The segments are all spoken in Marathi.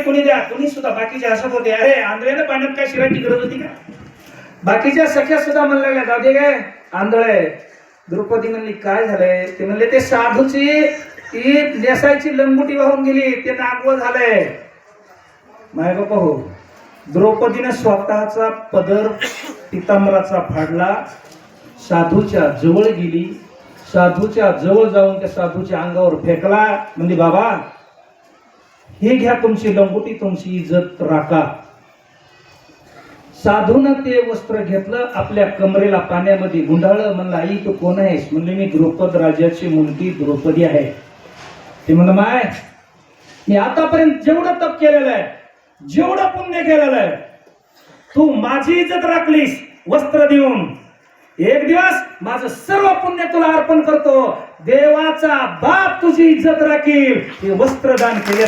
पाहिजे कोणी द्या कोणी सुद्धा बाकीचे हसत होते अरे आंधळ्याने पाण्यात काय शिरायची गरज होती का? बाकीच्या सख्या सुद्धा म्हणल्या लागल्या, जाऊ दे काय आंधळे. द्रौपदी म्हणली काय झालंय? ते म्हणले ते साधूची ती नेसायची लंगुटी वाहून गेली ते नागवं झालंय. माय बाबा हो. द्रौपदीने स्वतःचा पदर पितांबराचा फाडला साधूच्या जवळ गेली साधूच्या जवळ जाऊन त्या साधूच्या अंगावर फेकला. म्हणजे बाबा हे घ्या तुमची लंगोटी तुमची इज्जत राखा. साधून ते वस्त्र घेतलं आपल्या कमरेला पाण्यामध्ये गुंडाळलं म्हणलं आई तू कोण आहेस? म्हणले मी द्रौपद राजाची मुलगी द्रौपदी आहे. ते म्हणलं माय मी आतापर्यंत जेवढं तप केलेलं आहे जेवढं पुण्य केलेलं आहे तू माझी इज्जत राखलीस वस्त्र देऊन. एक दिवस माझं सर्व पुण्य तुला अर्पण करतो. देवाचा बाप तुझी इज्जत राखील. हे वस्त्रदान केले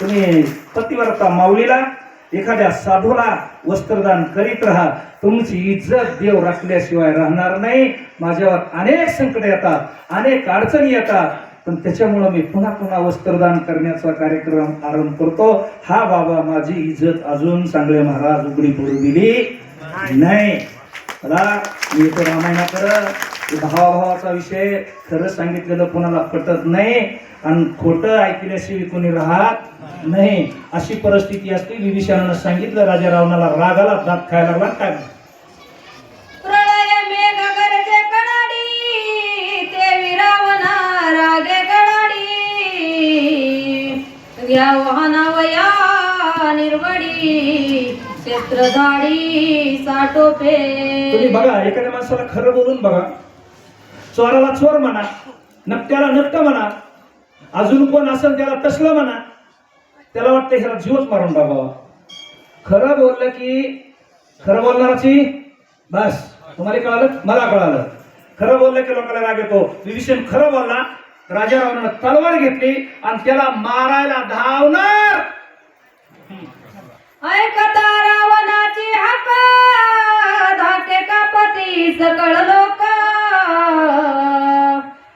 तुम्ही पतिव्रता माऊलीला एखाद्या साधूला वस्त्रदान करीत राहा. तुमची इज्जत देव राखल्याशिवाय राहणार नाही. माझ्यावर अनेक संकट येतात अनेक अडचणी येतात. पण त्याच्यामुळं मी पुन्हा पुन्हा वस्त्रदान करण्याचा कार्यक्रम आरंभ करतो. हा बाबा माझी इज्जत अजून चांगले महाराज उघडी पडू दिली. नाही. मला मी तर रामायणाकडं भावाभावाचा विषय खरं सांगितलेलं कोणाला पटत नाही आणि खोटं ऐकल्याशिवाय कोणी राहत नाही. अशी परिस्थिती असते विभीषणानं सांगितलं राजा रावणाला रागाला दात खायला लागला काय प्रलय रागे घ्या वाहनावया निर्वडी साटोपे तुम्ही बघा एखाद्या माणसाला खरं बोलून बघा. चोराला चोर म्हणा नकट्याला नकट म्हणा अजून कोण असेल त्याला तसलं म्हणा त्याला वाटतं ह्याला जीवच मारून टाकावा. खरं बोललं की खरं बोलणाराची बस. तुम्हाला कळालं? मला कळालं. खरं बोललं की लोकांना राग येतो. विभीषण खरं बोलला राजा रावणानं तलवार घेतली आणि त्याला मारायला धावणार. ऐकता रावणाची हाक धाके कापती सकळ लोक.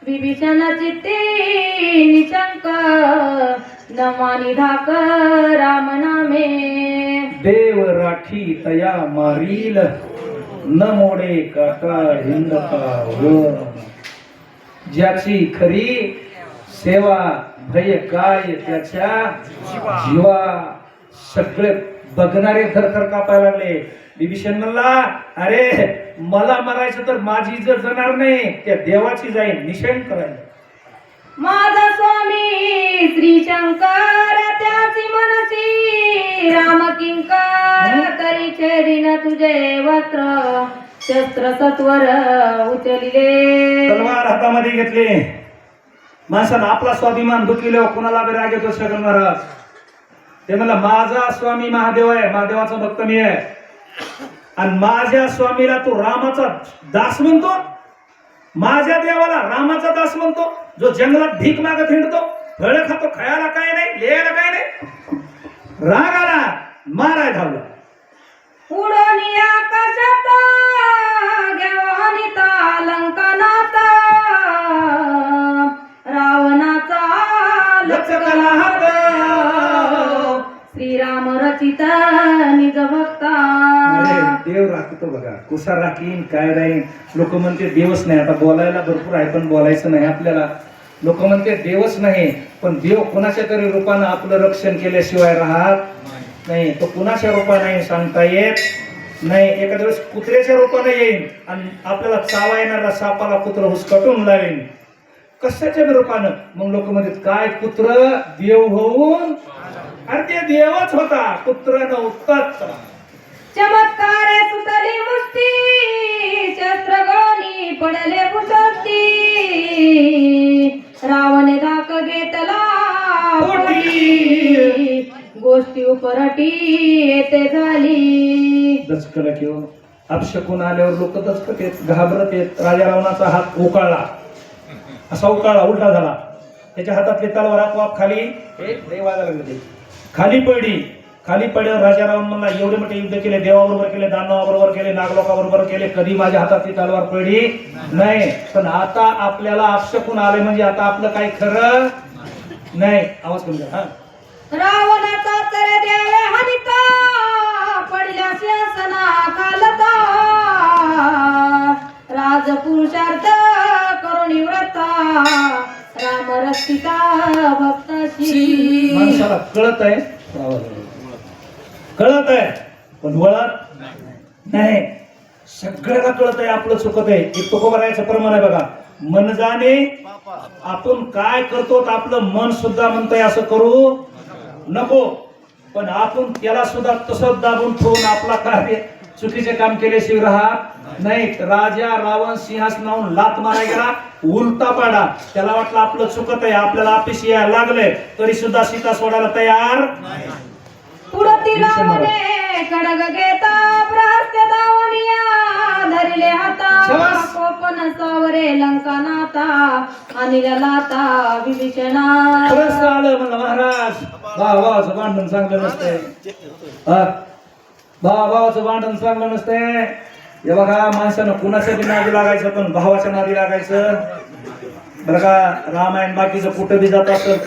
विभीषणाची ती निशंक नमानी धाक राम नामे. देव राखी तया मारील न मोडे काका हिंदका हो. ज्याची खरी सेवा भय काय त्याच्या जीवा सगळे बघणारे थरथर कापायला लागले. विभीषण म्हणला अरे मला मरायचं तर माझी इज्जत जाणार नाही. त्या देवाची जाईल निषेध करायला. माझा स्वामी श्री शंकर त्याची मनसी राम किंकर तरी छेदिन तुझे वस्त्र शस्त्र सत्वर उचलिले. तलवार हातामध्ये घेतली. माणसानं आपला स्वाभिमान दुखविल्यावर कुणाला बी राग येतो शगन महाराज? ते म्हणलं माझा स्वामी महादेव आहे महादेवाचा भक्त मी आहे. आणि माझ्या स्वामीला तू रामाचा दास म्हणतो माझ्या देवाला रामाचा दास म्हणतो जो जंगलात भीक मागत हिंडतो फळ खातो खायला काय नाही लिहायला काय नाही. राग आला माराय धावला. उडून आकाशात रावणाचा हात. श्रीराम निज भक्ता अरे देव राखतो बघा. कुसा राखीन काय राहीन लोक म्हणते देवच नाही. आता बोलायला भरपूर आहे पण बोलायचं नाही आपल्याला. लोक म्हणते देवच नाही. पण देव कुणाच्या तरी रूपानं आपलं रक्षण केल्याशिवाय राहत नाही. तो कुणाच्या रूपाने सांगता येत नाही. एखाद्या वेळेस कुत्र्याच्या रूपाने येईन आणि आपल्याला चावा येणारा सापाला कुत्र हुसकटून लावेन. कशाच्या रूपानं? मग लोक म्हणतात काय कुत्र? देव होऊन अरे ते देवच होता कुत्र नव्हताच चमत्कार सुतली मुष्टी शस्त्र गळणी पडले पुसती रावण धाक घेतला. गोष्टी उपरटी येते झाली. दचकला किंवा अपशकून आल्यावर लोक दचकत येत घाबरत येत राजा रावणाचा हात उकाळला. असा उकाळला उलटा झाला. त्याच्या हातातली तलवार आपोआप खाली हे देवाला लागले. खाली पडली खाली पडल्यावर राजा रावण म्हणला एवढे मोठे युद्ध केले देवाबरोबर केले दानवाबरोबर केले नागलोकाबरोबर केले कधी माझ्या हातातली तलवार पडली? नाही. पण आता आपल्याला अपशकून आले म्हणजे आता आपलं काही खरं नाही. आवाज करून करा हा. रावणाचा तर द्यावे हनिता. पडल्या शासना खालता राजपुरुषार्थ करुणी व्रता. राम रक्षिता भक्त माणसाला कळत आहे. कळत आहे. पण वळत नाही. सगळ्याला कळत आहे आपलं चुकत आहे. एक तुकोबरायचं प्रमाण आहे बघा. मन जाणे आपण काय करतो आपलं मन सुद्धा म्हणतंय असं करू नको. पण आपण त्याला सुद्धा तसंच दाबून ठेवून आपला कार्य चुकीचे काम केल्याशिवाय राहत नाही राजा रावण सिंहासनावून लात मारा गेला. उलटा पाडा. त्याला वाटलं आपलं चुकत आहे आपल्याला अपेक्षा यायला लागलंय. तरी सुद्धा सीता सोडायला तयार कडग घेता धरिले हाता शाबास. कोपन सावरे लंका नाता. अनिल लाता विभीषणा खरंच आलं म्हणलं महाराज. भांडण चांगलं नसतंय? भावाचं भांडण चांगलं नसतंय. हे बघा माणसानं कुणाच्या बी नादी लागायचं पण भावाच्या नादी लागायचं. बरं का रामायण बाकीचं कुठं बी जात असेल